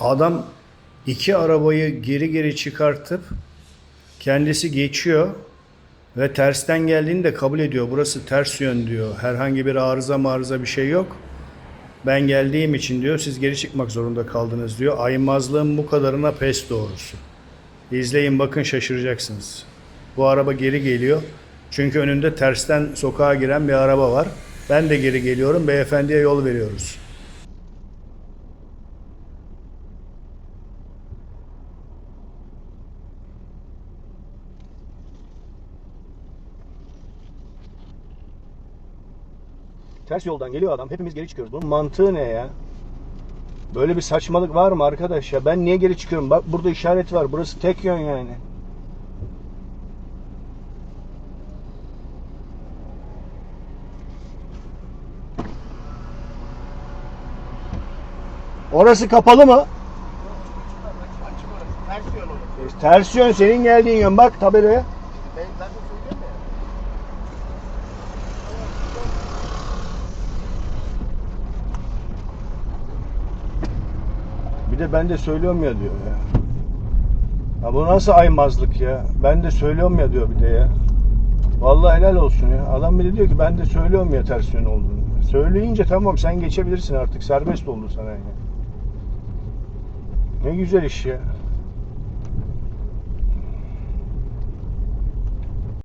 Adam iki arabayı geri geri çıkartıp kendisi geçiyor ve tersten geldiğini de kabul ediyor. Burası ters yön diyor. Herhangi bir arıza marıza bir şey yok. Ben geldiğim için diyor siz geri çıkmak zorunda kaldınız diyor. Aymazlığın bu kadarına pes doğrusu. İzleyin bakın şaşıracaksınız. Bu araba geri geliyor. Çünkü önünde tersten sokağa giren bir araba var. Ben de geri geliyorum. Beyefendiye yol veriyoruz. Ters yoldan geliyor adam. Hepimiz geri çıkıyoruz. Bunun mantığı ne ya? Böyle bir saçmalık var mı arkadaş ya? Ben niye geri çıkıyorum? Bak burada işaret var. Burası tek yön yani. Orası kapalı mı? E, Ters yön senin geldiğin yön. Bak tabelaya. Bir de ben de söylüyorum ya diyor ya. Ya bu nasıl aymazlık ya? Ben de söylüyorum ya diyor bir de ya. Vallahi helal olsun ya. Adam bir de diyor ki ben de söylüyorum ya ters yön olduğunu. Söyleyince tamam sen geçebilirsin artık. Serbest oldu sana yani. Ne güzel iş ya.